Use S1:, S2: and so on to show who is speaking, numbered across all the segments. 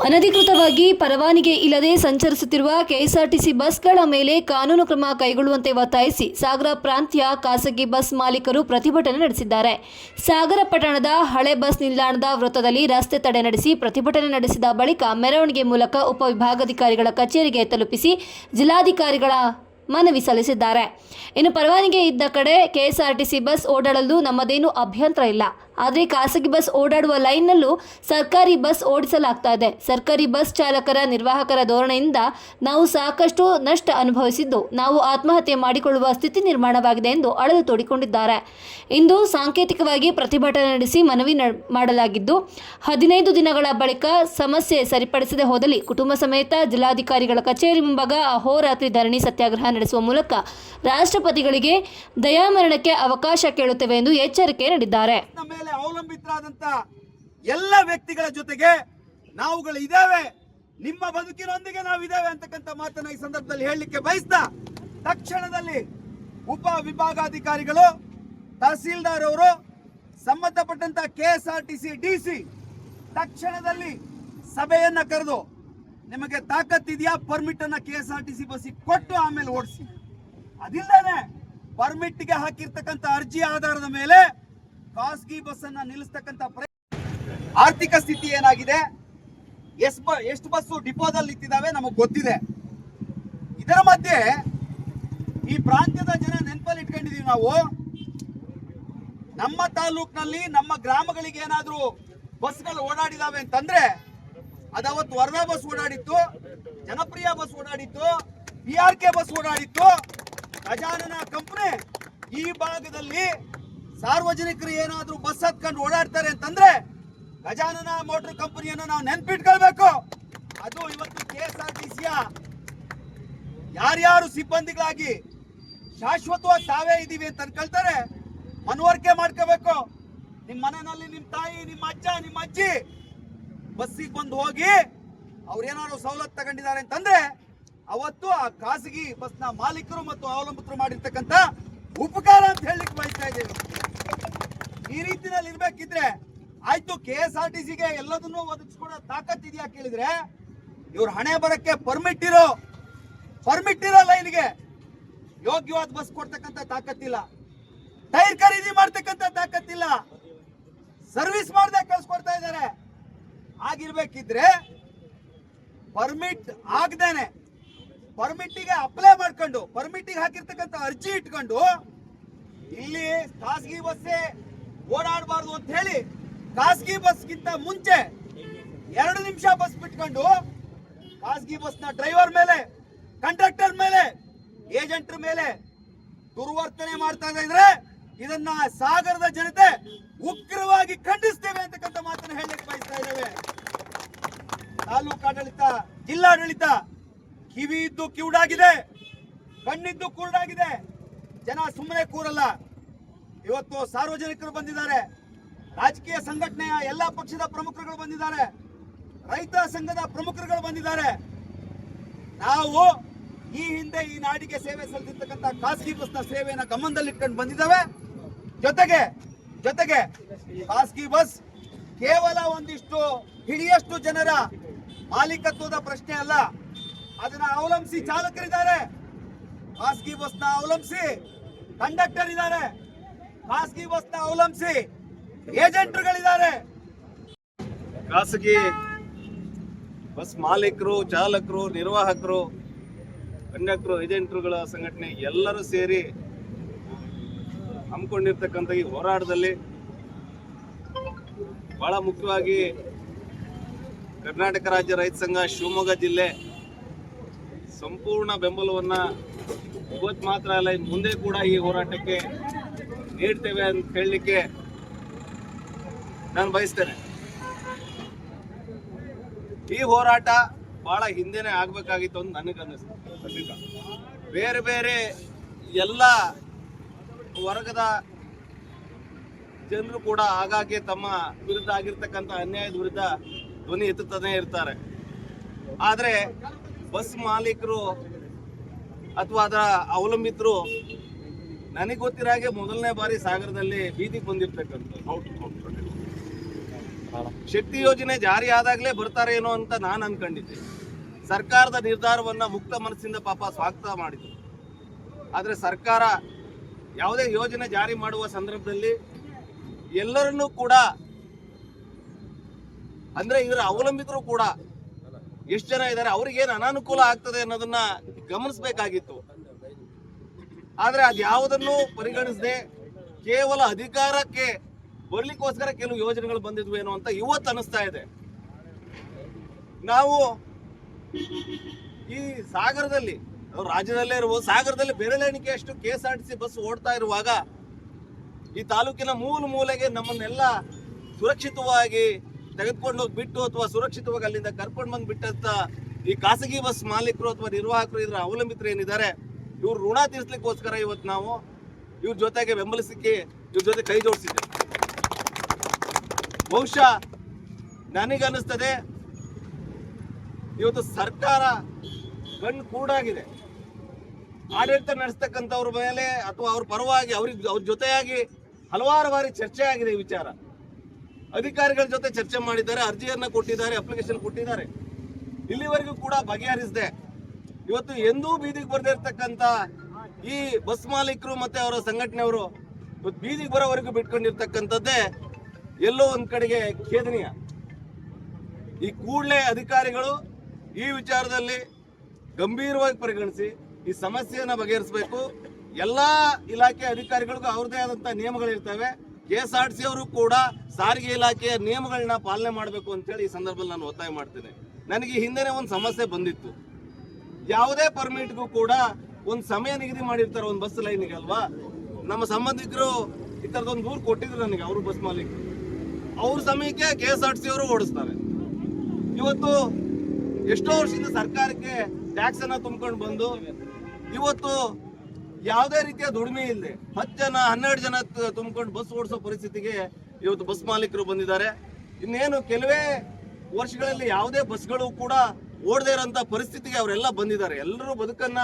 S1: ಅನಧಿಕೃತವಾಗಿ ಪರವಾನಿಗೆ ಇಲ್ಲದೆ ಸಂಚರಿಸುತ್ತಿರುವ ಕೆಎಸ್ಆರ್ಟಿಸಿ ಬಸ್ಗಳ ಮೇಲೆ ಕಾನೂನು ಕ್ರಮ ಕೈಗೊಳ್ಳುವಂತೆ ಒತ್ತಾಯಿಸಿ ಸಾಗರ ಪ್ರಾಂತ್ಯ ಖಾಸಗಿ ಬಸ್ ಮಾಲೀಕರು ಪ್ರತಿಭಟನೆ ನಡೆಸಿದ್ದಾರೆ. ಸಾಗರ ಪಟ್ಟಣದ ಹಳೆ ಬಸ್ ನಿಲ್ದಾಣದ ವೃತ್ತದಲ್ಲಿ ರಸ್ತೆ ತಡೆ ನಡೆಸಿ ಪ್ರತಿಭಟನೆ ನಡೆಸಿದ ಬಳಿಕ ಮೆರವಣಿಗೆ ಮೂಲಕ ಉಪವಿಭಾಗಾಧಿಕಾರಿಗಳ ಕಚೇರಿಗೆ ತಲುಪಿಸಿ ಜಿಲ್ಲಾಧಿಕಾರಿಗಳ ಮನವಿ ಸಲ್ಲಿಸಿದ್ದಾರೆ. ಇನ್ನು ಪರವಾನಿಗೆ ಇದ್ದ ಕಡೆ ಕೆಎಸ್ಆರ್ಟಿಸಿ ಬಸ್ ಓಡಾಡಲು ನಮ್ಮದೇನೂ ಅಭ್ಯಂತರ ಇಲ್ಲ. ಆದರೆ ಖಾಸಗಿ ಬಸ್ ಓಡಾಡುವ ಲೈನ್ನಲ್ಲೂ ಸರ್ಕಾರಿ ಬಸ್ ಓಡಿಸಲಾಗ್ತಾ ಇದೆ ಸರ್ಕಾರಿ ಬಸ್ ಚಾಲಕರ, ನಿರ್ವಾಹಕರ ಧೋರಣೆಯಿಂದ ನಾವು ಸಾಕಷ್ಟು ನಷ್ಟ ಅನುಭವಿಸಿದ್ದು. ನಾವು ಆತ್ಮಹತ್ಯೆ ಮಾಡಿಕೊಳ್ಳುವ ಸ್ಥಿತಿ ನಿರ್ಮಾಣವಾಗಿದೆ ಎಂದು ಅಳಲು ತೋಡಿಕೊಂಡಿದ್ದಾರೆ. ಇಂದು ಸಾಂಕೇತಿಕವಾಗಿ ಪ್ರತಿಭಟನೆ ನಡೆಸಿ ಮನವಿ ಮಾಡಲಾಗಿದ್ದು, ಹದಿನೈದು ದಿನಗಳ ಬಳಿಕ ಸಮಸ್ಯೆ ಸರಿಪಡಿಸದೆ ಹೋದಲ್ಲಿ ಕುಟುಂಬ ಸಮೇತ ಜಿಲ್ಲಾಧಿಕಾರಿಗಳ ಕಚೇರಿ ಮುಂಭಾಗ ಅಹೋರಾತ್ರಿ ಧರಣಿ ಸತ್ಯಾಗ್ರಹ ನಡೆಸುವ ಮೂಲಕ ರಾಷ್ಟ್ರಪತಿಗಳಿಗೆ ದಯಾಮರಣಕ್ಕೆ ಅವಕಾಶ ಕೇಳುತ್ತೇವೆ ಎಂದು ಎಚ್ಚರಿಕೆ ನೀಡಿದ್ದಾರೆ.
S2: ಮೇಲೆ ಅವಲಂಬಿತರಾದಂತ ಎಲ್ಲ ವ್ಯಕ್ತಿಗಳ ಜೊತೆಗೆ ನಾವುಗಳು ಇದ್ದೇವೆ. ನಿಮ್ಮ ಬದುಕಿನೊಂದಿಗೆ ನಾವು ಇದ್ದೇವೆ ಅಂತಕ್ಕಂಥ ಮಾತನ್ನ ಈ ಸಂದರ್ಭದಲ್ಲಿ ಹೇಳಲಿಕ್ಕೆ ಬಯಸ್ತಾ ತಕ್ಷಣದಲ್ಲಿ ಉಪ ವಿಭಾಗಾಧಿಕಾರಿಗಳು, ತಹಸೀಲ್ದಾರ್ ಅವರು, ಸಂಬಂಧಪಟ್ಟಂತ ಕೆಎಸ್ಆರ್ಟಿಸಿ ಡಿಸಿ ತಕ್ಷಣದಲ್ಲಿ ಸಭೆಯನ್ನ ಕರೆದು ನಿಮಗೆ ತಾಕತ್ತಿದೆಯಾ ಪರ್ಮಿಟ್ ಅನ್ನ ಕೆ ಎಸ್ ಆರ್ ಬಸ್ಸಿಗೆ ಕೊಟ್ಟು ಆಮೇಲೆ ಓಡಿಸಿ. ಅದಿಲ್ಲದೆ ಪರ್ಮಿಟ್ಗೆ ಹಾಕಿರ್ತಕ್ಕಂಥ ಅರ್ಜಿ ಆಧಾರದ ಮೇಲೆ ಖಾಸಗಿ ಬಸ್ ಅನ್ನ ನಿಲ್ಲಿಸ್ತಕ್ಕಂತ ಆರ್ಥಿಕ ಸ್ಥಿತಿ ಏನಾಗಿದೆ? ಎಷ್ಟು ಬಸ್ಸು ಡಿಪೋದಲ್ಲಿ ನಿಂತಿದ್ದಾವೆ ನಮಗ್ ಗೊತ್ತಿದೆ. ಇದರ ಮಧ್ಯೆ ಈ ಪ್ರಾಂತ್ಯದ ಜನ ನೆನಪಲ್ಲಿ ಇಟ್ಕೊಂಡಿದೀವಿ ನಾವು. ನಮ್ಮ ತಾಲೂಕಿನಲ್ಲಿ, ನಮ್ಮ ಗ್ರಾಮಗಳಿಗೆ ಏನಾದರೂ ಬಸ್ಗಳು ಓಡಾಡಿದಾವೆ ಅಂತಂದ್ರೆ, ಅದಾವತ್ತು ವರದಾ ಬಸ್ ಓಡಾಡಿತ್ತು, ಜನಪ್ರಿಯ ಬಸ್ ಓಡಾಡಿತ್ತು ಬಿ ಆರ್ ಕೆ ಬಸ್ ಓಡಾಡಿತ್ತು ಗಜಾನನ ಕಂಪನಿ ಈ ಭಾಗದಲ್ಲಿ ಸಾರ್ವಜನಿಕರು ಏನಾದರೂ ಬಸ್ ಹತ್ಕೊಂಡು ಓಡಾಡ್ತಾರೆ ಅಂತಂದ್ರೆ ಗಜಾನನ ಮೋಟರ್ ಕಂಪನಿಯನ್ನು ನಾವು ನೆನ್ಪಿಟ್ಕೊಳ್ಬೇಕು. ಅದು ಇವತ್ತು ಕೆ ಎಸ್ ಯಾರ್ಯಾರು ಸಿಬ್ಬಂದಿಗಳಾಗಿ ಶಾಶ್ವತವಾಗಿ ತಾವೇ ಇದೀವಿ ಅಂತ ಅನ್ಕೊಳ್ತಾರೆ. ಮನವರಿಕೆ ಮಾಡ್ಕೋಬೇಕು. ನಿಮ್ಮ ಮನೆಯಲ್ಲಿ ನಿಮ್ಮ ತಾಯಿ, ನಿಮ್ಮ ಅಜ್ಜ, ನಿಮ್ಮ ಅಜ್ಜಿ ಬಸ್ಸಿಗೆ ಬಂದು ಹೋಗಿ ಅವ್ರೇನಾದ್ರು ಸವಲತ್ತು ತಗೊಂಡಿದ್ದಾರೆ ಅಂತಂದ್ರೆ ಅವತ್ತು ಆ ಖಾಸಗಿ ಬಸ್ನ ಮಾಲೀಕರು ಮತ್ತು ಅವಲಂಬಿತರು ಮಾಡಿರ್ತಕ್ಕಂಥ ಉಪಕಾರ ಅಂತ ಹೇಳಲಿಕ್ಕೆ ಬಯಸ್ತಾ ಇದ್ದೇವೆ ಈ ರೀತಿನಲ್ಲಿ ಇರ್ಬೇಕಿದ್ರೆ ಆಯ್ತು ಕೆ ಎಸ್ ಆರ್ ಟಿ ಸಿಗೆ ಎಲ್ಲದನ್ನು ಒದಗಿಸ್ಕೊಡೋ ತಾಕತ್ ಇದೆಯಾ ಕೇಳಿದ್ರೆ? ಇವ್ರ ಹಣೆ ಬರಕ್ಕೆ ಪರ್ಮಿಟ್ ಇರೋ ಪರ್ಮಿಟ್ ಇರೋ ಲೈನ್ಗೆ ಯೋಗ್ಯವಾದ ಬಸ್ ಕೊಡ್ತಕ್ಕಂಥ ತಾಕತ್ತಿಲ್ಲ ಟೈರ್ ಖರೀದಿ ಮಾಡ್ತಕ್ಕಂಥ ತಾಕತ್ತಿಲ್ಲ ಸರ್ವಿಸ್ ಮಾಡದೆ ಕಳ್ಸ್ಕೊಡ್ತಾ ಇದ್ದಾರೆ ಆಗಿರ್ಬೇಕಿದ್ರೆ ಪರ್ಮಿಟ್ ಆಗದೇನೆ. ಪರ್ಮಿಟ್ಟಿಗೆ ಅಪ್ಲೈ ಮಾಡ್ಕೊಂಡು ಪರ್ಮಿಟ್ಟಿಗೆ ಹಾಕಿರ್ತಕ್ಕಂಥ ಅರ್ಜಿ ಇಟ್ಕೊಂಡು, ಇಲ್ಲಿ ಖಾಸಗಿ ಬಸ್ಸೇ ಓಡಾಡಬಾರ್ದು ಅಂತ ಹೇಳಿ ಖಾಸಗಿ ಬಸ್ಗಿಂತ ಮುಂಚೆ ಎರಡು ನಿಮಿಷ ಬಸ್ ಬಿಟ್ಕೊಂಡು ಖಾಸಗಿ ಬಸ್ನ ಡ್ರೈವರ್ ಮೇಲೆ, ಕಂಡಕ್ಟರ್ ಮೇಲೆ, ಏಜೆಂಟರ್ ಮೇಲೆ ದುರ್ವರ್ತನೆ ಮಾಡ್ತಾ ಇದ್ರೆ ಇದನ್ನ ಸಾಗರದ ಜನತೆ ಉಗ್ರವಾಗಿ ಖಂಡಿಸ್ತೇವೆ ಅಂತಕ್ಕಂಥ ಮಾತನ್ನು ಹೇಳಲಿಕ್ಕೆ ಬಯಸ್ತಾ ಇದ್ದೇವೆ. ತಾಲೂಕಾಡಳಿತ, ಜಿಲ್ಲಾಡಳಿತ ಕಿವಿ ಇದ್ದು ಕಿವುಡಾಗಿದೆ, ಕಣ್ಣಿದ್ದು ಕುರುಡಾಗಿದೆ. ಜನ ಸುಮ್ಮನೆ ಕೂರಲ್ಲ. ಇವತ್ತು ಸಾರ್ವಜನಿಕರು ಬಂದಿದ್ದಾರೆ. ರಾಜಕೀಯ ಸಂಘಟನೆಯ ಎಲ್ಲ ಪಕ್ಷದ ಪ್ರಮುಖರುಗಳು ಬಂದಿದ್ದಾರೆ. ರೈತ ಸಂಘದ ಪ್ರಮುಖರುಗಳು ಬಂದಿದ್ದಾರೆ. ನಾವು ಈ ಹಿಂದೆ ಈ ನಾಡಿಗೆ ಸೇವೆ ಸಲ್ಲಿಸಿರ್ತಕ್ಕಂಥ ಖಾಸಗಿ ಬಸ್ನ ಸೇವೆಯನ್ನು ಗಮನದಲ್ಲಿಟ್ಕೊಂಡು ಬಂದಿದ್ದಾವೆ. ಜೊತೆಗೆ ಜೊತೆಗೆ ಖಾಸಗಿ ಬಸ್ ಕೇವಲ ಒಂದಿಷ್ಟು ಹಿಡಿಯಷ್ಟು ಜನರ ಮಾಲೀಕತ್ವದ ಪ್ರಶ್ನೆ ಅಲ್ಲ. ಅದನ್ನ ಅವಲಂಬಿಸಿ ಚಾಲಕರಿದ್ದಾರೆ. ಖಾಸಗಿ ಬಸ್ನ ಅವಲಂಬಿಸಿ ಕಂಡಕ್ಟರ್ ಇದ್ದಾರೆ. ಖಾಸಗಿ ಬಸ್ನ ಅವಲಂಬಿಸಿ ಏಜೆಂಟ್ರುಗಳಿದ್ದಾರೆ.
S3: ಖಾಸಗಿ ಬಸ್ ಮಾಲೀಕರು, ಚಾಲಕರು, ನಿರ್ವಾಹಕರು ಕಂಡಕ್ಟರ್ ಏಜೆಂಟ್ರುಗಳ ಸಂಘಟನೆ ಎಲ್ಲರೂ ಸೇರಿ ಹಮ್ಮಿಕೊಂಡಿರ್ತಕ್ಕಂಥ ಈ ಹೋರಾಟದಲ್ಲಿ ಬಹಳ ಮುಖ್ಯವಾಗಿ ಕರ್ನಾಟಕ ರಾಜ್ಯ ರೈತ ಸಂಘ ಶಿವಮೊಗ್ಗ ಜಿಲ್ಲೆ ಸಂಪೂರ್ಣ ಬೆಂಬಲವನ್ನ ಇವತ್ತು ಮಾತ್ರ ಅಲ್ಲ ಮುಂದೆ ಕೂಡ ಈ ಹೋರಾಟಕ್ಕೆ ನೀಡ್ತೇವೆ ಅಂತ ಹೇಳಲಿಕ್ಕೆ ನಾನು ಬಯಸ್ತೇನೆ. ಈ ಹೋರಾಟ ಬಹಳ ಹಿಂದೆನೆ ಆಗ್ಬೇಕಾಗಿತ್ತು ಅಂತ ನನಗೆ ಅನ್ನಿಸ್ತು ಖಂಡಿತ. ಬೇರೆ ಬೇರೆ ಎಲ್ಲ ವರ್ಗದ ಜನರು ಕೂಡ ಆಗಾಗ್ಗೆ ತಮ್ಮ ವಿರುದ್ಧ ಆಗಿರ್ತಕ್ಕಂಥ ಅನ್ಯಾಯದ ವಿರುದ್ಧ ಧ್ವನಿ ಎತ್ತುತ್ತಾನೆ ಇರ್ತಾರೆ. ಆದರೆ ಬಸ್ ಮಾಲೀಕರು ಅಥವಾ ಅದರ ಅವಲಂಬಿತರು ನನಗೆ ಗೊತ್ತಿರೋ ಹಾಗೆ ಮೊದಲನೇ ಬಾರಿ ಸಾಗರದಲ್ಲಿ ಬೀದಿಗೆ ಬಂದಿರ್ತಕ್ಕಂಥ ಶಕ್ತಿ ಯೋಜನೆ ಜಾರಿ ಆದಾಗಲೇ ಬರ್ತಾರೆ ಏನೋ ಅಂತ ನಾನು ಅನ್ಕೊಂಡಿದ್ದೆ. ಸರ್ಕಾರದ ನಿರ್ಧಾರವನ್ನ ಮುಕ್ತ ಮನಸ್ಸಿಂದ ಪಾಪ ಸ್ವಾಗತ ಮಾಡಿದ್ರು. ಆದರೆ ಸರ್ಕಾರ ಯಾವುದೇ ಯೋಜನೆ ಜಾರಿ ಮಾಡುವ ಸಂದರ್ಭದಲ್ಲಿ ಎಲ್ಲರನ್ನೂ ಕೂಡ ಅಂದ್ರೆ ಇದರ ಅವಲಂಬಿತರು ಕೂಡ ಎಷ್ಟು ಜನ ಇದ್ದಾರೆ ಅವ್ರಿಗೇನು ಅನಾನುಕೂಲ ಆಗ್ತದೆ ಅನ್ನೋದನ್ನ ಗಮನಿಸಬೇಕಾಗಿತ್ತು. ಆದ್ರೆ ಅದ್ಯಾವುದನ್ನು ಪರಿಗಣಿಸದೆ ಕೇವಲ ಅಧಿಕಾರಕ್ಕೆ ಬರ್ಲಿಕ್ಕೋಸ್ಕರ ಕೆಲವು ಯೋಜನೆಗಳು ಬಂದಿದ್ವು ಬಂದಿದ್ವೇನೋ ಅಂತ ಇವತ್ತು ಅನಿಸ್ತಾ ಇದೆ. ನಾವು ಈ ಸಾಗರದಲ್ಲಿ ರಾಜ್ಯದಲ್ಲೇ ಇರ್ಬೋದು, ಸಾಗರದಲ್ಲಿ ಬೆರಳೆಣಿಕೆಯಷ್ಟು K S R T C bus ಓಡ್ತಾ ಇರುವಾಗ ಈ ತಾಲೂಕಿನ ಮೂಲ ಮೂಲೆಗೆ ನಮ್ಮನ್ನೆಲ್ಲ ಸುರಕ್ಷಿತವಾಗಿ ತೆಗೆದುಕೊಂಡು ಹೋಗಿ ಬಿಟ್ಟು ಅಥವಾ ಸುರಕ್ಷಿತವಾಗಿ ಅಲ್ಲಿಂದ ಕರ್ಕೊಂಡು ಬಂದು ಬಿಟ್ಟಂತ ಈ ಖಾಸಗಿ ಬಸ್ ಮಾಲೀಕರು ಅಥವಾ ನಿರ್ವಾಹಕರು ಇದರ ಅವಲಂಬಿತರು ಏನಿದ್ದಾರೆ ಇವ್ರು ಋಣ ತೀರಿಸ್ಲಿಕ್ಕೋಸ್ಕರ ಇವತ್ತು ನಾವು ಇವ್ರ ಜೊತೆಗೆ ಬೆಂಬಲಿಸಲಿಕ್ಕೆ ಇವ್ರ ಜೊತೆ ಕೈ ಜೋಡಿಸಿದ್ದೇವೆ. ಬಹುಶಃ ನನಗನ್ನಿಸ್ತದೆ, ಇವತ್ತು ಸರ್ಕಾರ ಕಣ್ಣು ಕೂಡಾಗಿದೆ. ಆಡಳಿತ ನಡೆಸ್ತಕ್ಕಂಥವ್ರ ಮೇಲೆ ಅಥವಾ ಅವ್ರ ಪರವಾಗಿ ಅವ್ರಿಗೆ ಅವ್ರ ಜೊತೆಯಾಗಿ ಹಲವಾರು ಬಾರಿ ಚರ್ಚೆ ಆಗಿದೆ ಈ ವಿಚಾರ. ಅಧಿಕಾರಿಗಳ ಜೊತೆ ಚರ್ಚೆ ಮಾಡಿದ್ದಾರೆ, ಅರ್ಜಿಯನ್ನ ಕೊಟ್ಟಿದ್ದಾರೆ ಅಪ್ಲಿಕೇಶನ್ ಕೊಟ್ಟಿದ್ದಾರೆ. ಇಲ್ಲಿವರೆಗೂ ಕೂಡ ಬಗೆಹರಿಸದೆ. ಇವತ್ತು ಎಂದೂ ಬೀದಿಗೆ ಬರದೇ ಇರ್ತಕ್ಕಂತ ಈ ಬಸ್ ಮಾಲೀಕರು ಮತ್ತೆ ಅವರ ಸಂಘಟನೆಯವರು ಇವತ್ತು ಬೀದಿಗೆ ಬರೋವರೆಗೂ ಬಿಟ್ಕೊಂಡಿರ್ತಕ್ಕಂಥದ್ದೇ ಎಲ್ಲೋ ಒಂದ್ ಕಡೆಗೆ ಖೇದನೀಯ. ಈ ಕೂಡಲೇ ಅಧಿಕಾರಿಗಳು ಈ ವಿಚಾರದಲ್ಲಿ ಗಂಭೀರವಾಗಿ ಪರಿಗಣಿಸಿ ಈ ಸಮಸ್ಯೆಯನ್ನು ಬಗೆಹರಿಸಬೇಕು. ಎಲ್ಲಾ ಇಲಾಖೆ ಅಧಿಕಾರಿಗಳಿಗೂ ಅವ್ರದೇ ಆದಂತ ನಿಯಮಗಳಿರ್ತವೆ ಕೆ ಎಸ್ ಆರ್ ಸಿ ಅವರು ಕೂಡ ಸಾರಿಗೆ ಇಲಾಖೆಯ ನಿಯಮಗಳನ್ನ ಪಾಲನೆ ಮಾಡಬೇಕು ಅಂತೇಳಿ ಈ ಸಂದರ್ಭದಲ್ಲಿ ನಾನು ಒತ್ತಾಯ ಮಾಡ್ತೇನೆ. ನನಗೆ ಹಿಂದೆನೆ ಒಂದು ಸಮಸ್ಯೆ ಬಂದಿತ್ತು. ಯಾವುದೇ ಪರ್ಮಿಟ್ಗೂ ಕೂಡ ಒಂದು ಸಮಯ ನಿಗದಿ ಮಾಡಿರ್ತಾರೆ ಒಂದು ಬಸ್ ಲೈನಿಗೆ ಅಲ್ವಾ? ನಮ್ಮ ಸಂಬಂಧಿಕರು ಈ ಥರದೊಂದು ದೂರು ಕೊಟ್ಟಿದ್ರು ನನಗೆ, ಅವರು ಬಸ್ ಮಾಲೀಕರು. ಅವ್ರ ಸಮಯಕ್ಕೆ ಕೆ ಎಸ್ ಆರ್ ಟಿ ಅವರು ಓಡಿಸ್ತಾರೆ. ಇವತ್ತು ಎಷ್ಟೋ ವರ್ಷದಿಂದ ಸರ್ಕಾರಕ್ಕೆ ಟ್ಯಾಕ್ಸ್ ಅನ್ನ ತುಂಬಿಕೊಂಡು ಬಂದು, ಇವತ್ತು ಯಾವುದೇ ರೀತಿಯ ದುಡಿಮೆ ಇಲ್ಲದೆ ಹತ್ತು ಜನ, ಹನ್ನೆರಡು ಜನ ತುಂಬಿಕೊಂಡು ಬಸ್ ಓಡಿಸೋ ಪರಿಸ್ಥಿತಿಗೆ ಇವತ್ತು ಬಸ್ ಮಾಲೀಕರು ಬಂದಿದ್ದಾರೆ. ಇನ್ನೇನು ಕೆಲವೇ ವರ್ಷಗಳಲ್ಲಿ ಯಾವುದೇ ಬಸ್ಗಳು ಕೂಡ ಓಡದೇ ಇರೋಂಥ ಪರಿಸ್ಥಿತಿಗೆ ಅವರೆಲ್ಲ ಬಂದಿದ್ದಾರೆ. ಎಲ್ಲರೂ ಬದುಕನ್ನ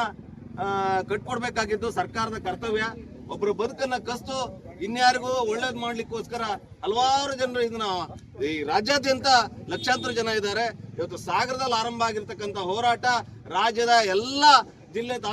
S3: ಕಟ್ಕೊಡ್ಬೇಕಾಗಿದ್ದು ಸರ್ಕಾರದ ಕರ್ತವ್ಯ. ಒಬ್ಬರು ಬದುಕನ್ನ ಕಸ್ತು ಇನ್ಯಾರಿಗೂ ಒಳ್ಳೇದ್ ಮಾಡ್ಲಿಕ್ಕೋಸ್ಕರ ಹಲವಾರು ಜನರು ಇದನ್ನ ಈ ರಾಜ್ಯಾದ್ಯಂತ ಲಕ್ಷಾಂತರ ಜನ ಇದ್ದಾರೆ. ಇವತ್ತು ಸಾಗರದಲ್ಲಿ ಆರಂಭ ಆಗಿರ್ತಕ್ಕಂಥ ಹೋರಾಟ ರಾಜ್ಯದ ಎಲ್ಲ ಜಿಲ್ಲೆ